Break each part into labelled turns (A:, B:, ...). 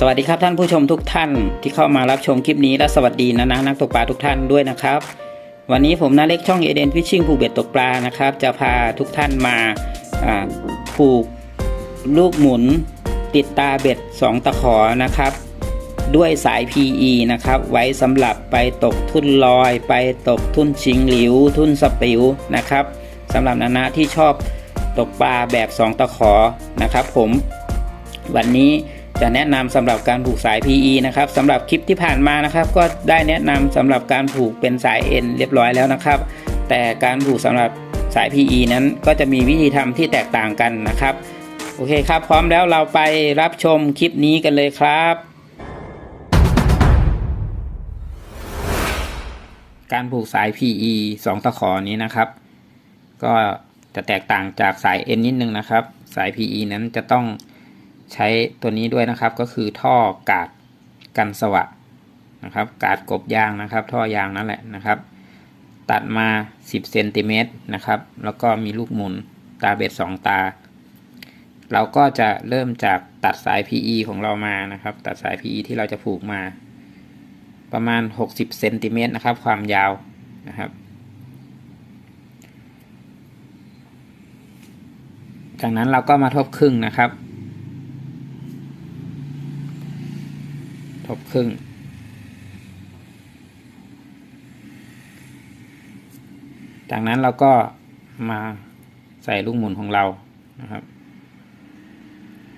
A: สวัสดีครับท่านผู้ชมทุกท่านที่เข้ามารับชมคลิปนี้และสวัสดีนะนะนักตกปลาทุกท่านด้วยนะครับ วันนี้ผมนาเล็กช่องเอเดนฟิชชิ่งผูกเบ็ดตกปลานะครับ จะพาทุกท่านมาผูกลูกหมุนติดตาเบ็ด 2 ตะขอนะครับ ด้วยสาย PE นะครับ ไว้สำหรับไปตกทุ่นลอย ไปตกทุ่นชิงหลิว ทุ่นสปิวนะครับสำหรับนานาที่ชอบตกปลาแบบ 2 ตะขอนะครับ ผม วันนี้ จะแนะนำสำหรับการผูกสาย PE นะครับสำหรับคลิปที่ผ่านมานะครับ ก็ได้แนะนำสำหรับการผูกเป็นสาย N เรียบร้อยแล้วนะครับ แต่การผูกสำหรับสาย PE นั้นก็จะมีวิธีทำที่แตกต่างกันนะครับ โอเคครับ พร้อมแล้วเราไปรับชมคลิปนี้กันเลยครับการผูกสาย PE 2 ตะขอนี้นะครับ ก็จะแตกต่างจากสาย N นิดนึงนะครับ สาย PE นั้นจะต้อง ใช้ตัวนี้ด้วยนะครับก็คือท่อกาดกันสวะนะครับ กาดกบยางนะครับ ท่อยางนั่นแหละนะครับ ตัดมา 10เซนติเมตรนะครับ แล้วก็มีลูกหมุนตาเบ็ด2 ตา เราก็จะเริ่มจากตัดสาย PE ของเรามานะครับ ตัดสาย PE ที่เราจะผูกมา ประมาณ 60เซนติเมตรนะครับ ความยาวนะครับจากนั้นเราก็มาทบครึ่งนะครับ ทบครึ่ง จากนั้นเราก็มาใส่ลูกหมุนของเรานะครับ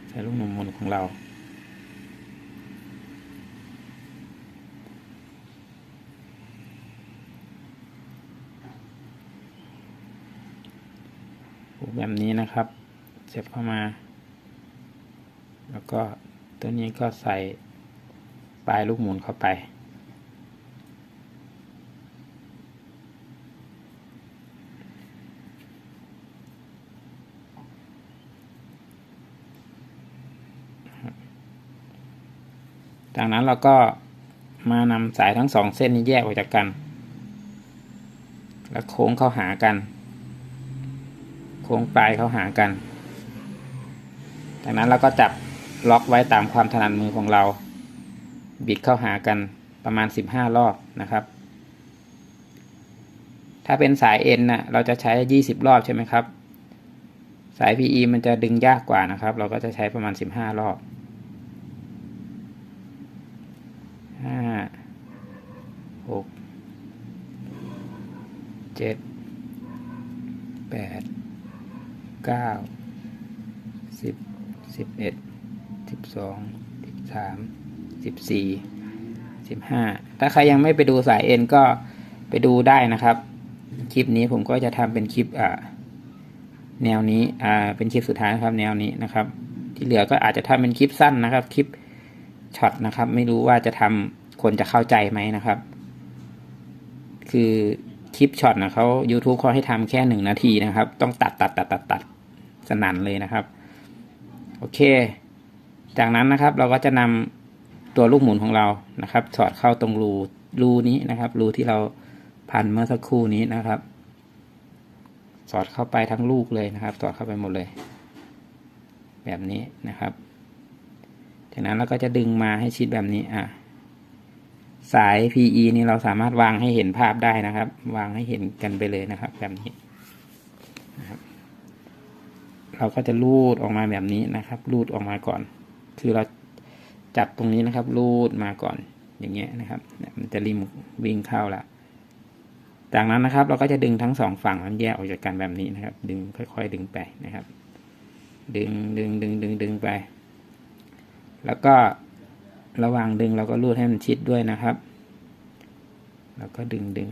A: ใส่ลูกหมุนของเราแบบนี้นะครับ เสียบเข้ามา แล้วก็ตัวนี้ก็ใส่ ปลายลูกหมุนเข้าไป จากนั้นเราก็มานำสายทั้งสองเส้นนี้แยกออกจากกัน แล้วโค้งเข้าหากัน โค้งปลายเข้าหากัน จากนั้นเราก็จับล็อกไว้ตามความถนัดมือของเรา บิดเข้าหากันประมาณ 15 รอบนะครับ ถ้าเป็นสายเอ็นน่ะเราจะใช้ 20 รอบใช่ไหมครับ สาย PE มันจะดึงยากกว่านะครับ เราก็จะใช้ประมาณ 15 รอบห้าหกเจ็ดแปดเก้าสิบสิบเอ็ดสิบสองสิบสาม สิบสี่สิบห้าถ้าใครยังไม่ไปดูสายเอ็นก็ไปดูได้นะครับ คลิปนี้ผมก็จะทำเป็นคลิปอ่าแนวนี้อ่าเป็นคลิปสุดท้ายนะครับ แนวนี้นะครับ ที่เหลือก็อาจจะทำเป็นคลิปสั้นนะครับ คลิปช็อตนะครับ ไม่รู้ว่าจะทำคนจะเข้าใจไหมนะครับ คือคลิปช็อตนะเขา YouTube เขาให้ทำแค่หนึ่งนาทีนะครับ ต้องตัดตัดตัดตัดตัดสนั่นเลยนะครับ โอเค จากนั้นนะครับเราก็จะนำ ตัวลูกหมุนของเรานะครับ สอดเข้าตรงรูรูนี้นะครับรูที่เราพันเมื่อสักครู่นี้นะครับ สอดเข้าไปทั้งลูกเลยนะครับ สอดเข้าไปหมดเลย แบบนี้นะครับ จากนั้นเราก็จะดึงมาให้ชิดแบบนี้อะสาย PE นี่เราสามารถวางให้เห็นภาพได้นะครับ วางให้เห็นกันไปเลยนะครับ แบบนี้นะครับเราก็จะลูดออกมาแบบนี้นะครับลูดออกมาก่อน คือเรา จับตรงนี้นะครับลูดมาก่อนอย่างเงี้ยนะครับ มันจะริมวิ่งเข้าล้วจากนั้นนะครับ เราก็จะดึงทั้งสองฝั่งนั้นแยกออกจากกันแบบนี้นะครับ ดึงค่อย ๆ ดึงไปนะครับ ดึงดึงดึงดึงดึงไป แล้วก็ระหว่างดึงเราก็รูดให้มันชิดด้วยนะครับ แล้วก็ดึงดึง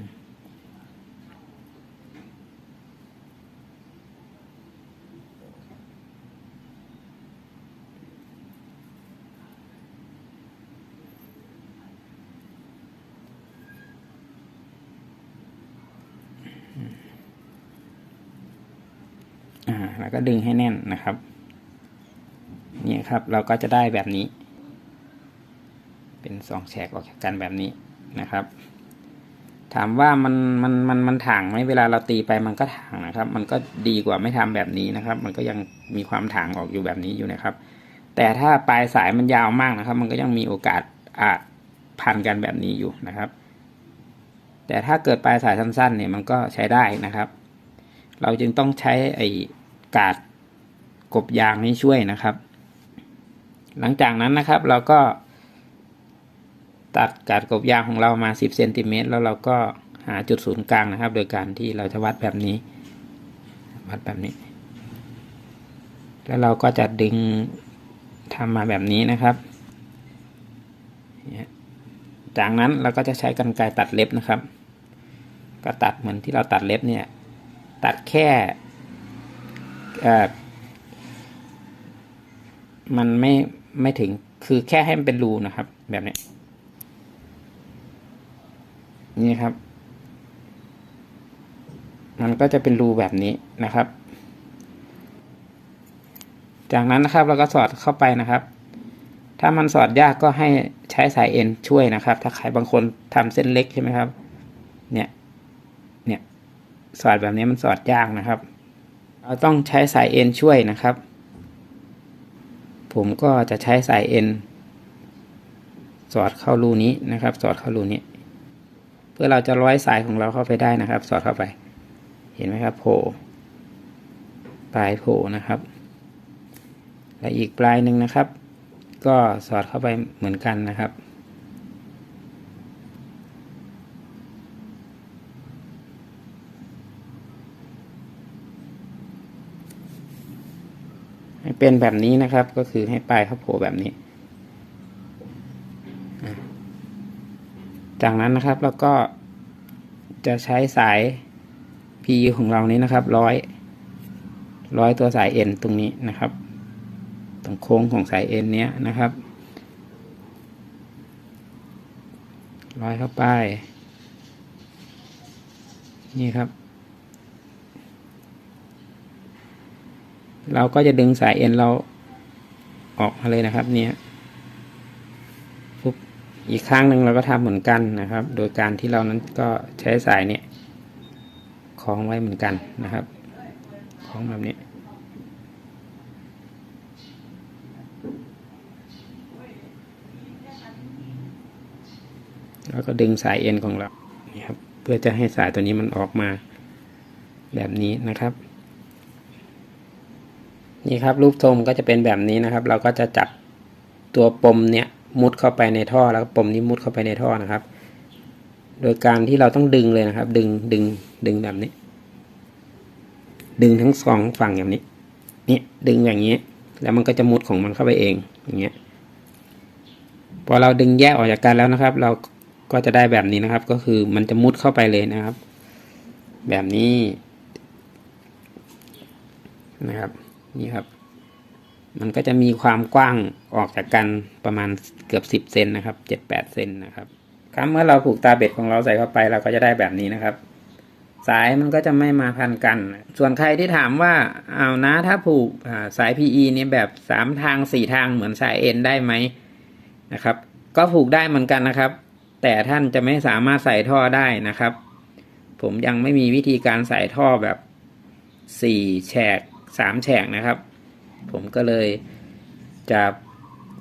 A: อ่า แล้วก็ดึงให้แน่นนะครับนี่ครับเราก็จะได้แบบนี้ เป็นสองแฉกออกจากกันแบบนี้นะครับ ถามว่ามันมันมันมันถ่างไหมเวลาเราตีไปมันก็ถ่างนะครับ มันก็ดีกว่าไม่ทำแบบนี้นะครับ มันก็ยังมีความถ่างออกอยู่แบบนี้อยู่นะครับ แต่ถ้าปลายสายมันยาวมากนะครับ มันก็ยังมีโอกาสอาจพันกันแบบนี้อยู่นะครับ แต่ถ้าเกิดปลายสายสั้นๆเนี่ยมันก็ใช้ได้นะครับ เราจึงต้องใช้ไอ กาดกบยางนี้ช่วยนะครับ หลังจากนั้นนะครับเราก็ ตัดกาดกบยางของเรามา 10เซนติเมตรแล้วเราก็หาจุดศูนย์กลางนะครับ โดยการที่เราจะวัดแบบนี้ วัดแบบนี้ แล้วเราก็จะดึงทำมาแบบนี้นะครับ จากนั้นเราก็จะใช้กรรไกรตัดเล็บนะครับ ก็ตัดเหมือนที่เราตัดเล็บเนี่ย ตัดแค่ มันไม่ไม่ถึงคือแค่ให้มันเป็นรูนะครับ แบบนี้นี่ครับ มันก็จะเป็นรูแบบนี้นะครับ จากนั้นนะครับเราก็สอดเข้าไปนะครับ ถ้ามันสอดยากก็ให้ใช้สายเอ็นช่วยนะครับ ถ้าใครบางคนทำเส้นเล็กใช่ไหมครับ เนี่ย เนี่ย สอดแบบนี้มันสอดยากนะครับ เราต้องใช้สายเอ็นช่วยนะครับ ผมก็จะใช้สายเอ็นสอดเข้ารูนี้นะครับ สอดเข้ารูนี้ เพื่อเราจะร้อยสายของเราเข้าไปได้นะครับ สอดเข้าไป เห็นไหมครับโผล่ปลายโผล่นะครับ และอีกปลายหนึ่งนะครับ ก็สอดเข้าไปเหมือนกันนะครับ เป็นแบบนี้นะครับ ก็คือให้ปลายเขาโผล่แบบนี้ จากนั้นนะครับแล้วก็จะใช้สาย PU ของเรานี้นะครับร้อยร้อยตัวสายเอ็นตรงนี้นะครับ ตรงโค้งของสายเอ็นเนี้ยนะครับร้อยเข้าไป นี่ครับ เราก็จะดึงสายเอ็นเราออกมาเลยนะครับ เนี่ยปุ๊บอีกข้างหนึ่งเราก็ทำเหมือนกันนะครับ โดยการที่เรานั้นก็ใช้สายเนี่ยคล้องไว้เหมือนกันนะครับคล้องแบบนี้แล้วก็ดึงสายเอ็นของเรานี่ครับ เพื่อจะให้สายตัวนี้มันออกมาแบบนี้นะครับ นี่ครับรูปทรงก็จะเป็นแบบนี้นะครับ เราก็จะจับตัวปมเนี้ยมุดเข้าไปในท่อแล้วปมนี้มุดเข้าไปในท่อนะครับ โดยการที่เราต้องดึงเลยนะครับ ดึงดึงดึงแบบนี้ ดึงทั้งสองฝั่งอย่างนี้นี่ดึงอย่างนี้ แล้วมันก็จะมุดของมันเข้าไปเองอย่างเงี้ยพอเราดึงแยกออกจากกันแล้วนะครับ เราก็จะได้แบบนี้นะครับ ก็คือมันจะมุดเข้าไปเลยนะครับ แบบนี้นะครับ นี่ครับ มันก็จะมีความกว้างออกจากกันประมาณเกือบสิบเซนนะครับเจ็ดแปดเซนนะครับครับเมื่อเราผูกตาเบ็ดของเราใส่เข้าไปเราก็จะได้แบบนี้นะครับ สายมันก็จะไม่มาพันกัน ส่วนใครที่ถามว่าเอานะถ้าผูกสาย PE เนี่ยแบบสามทางสี่ทางเหมือนสายเอ็นได้ไหมนะครับ ก็ผูกได้เหมือนกันนะครับ แต่ท่านจะไม่สามารถใส่ท่อได้นะครับ ผมยังไม่มีวิธีการใส่ท่อแบบสี่แฉก สามแฉกนะครับ ผมก็เลยจะ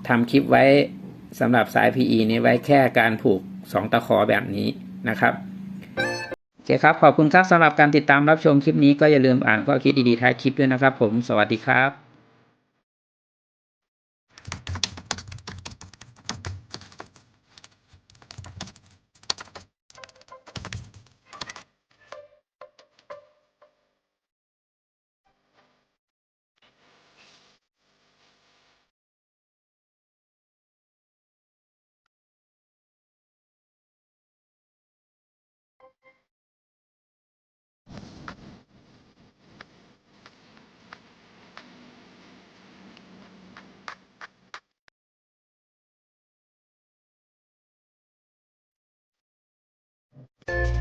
A: ทำคลิปไว้สำหรับสาย PE นี้ไว้แค่การผูก 2 ตะขอแบบนี้นะครับโอเคครับ ขอบคุณครับสำหรับการติดตามรับชมคลิปนี้ก็อย่าลืมอ่านข้อคิดดีๆท้ายคลิปด้วยนะครับผมสวัสดีครับ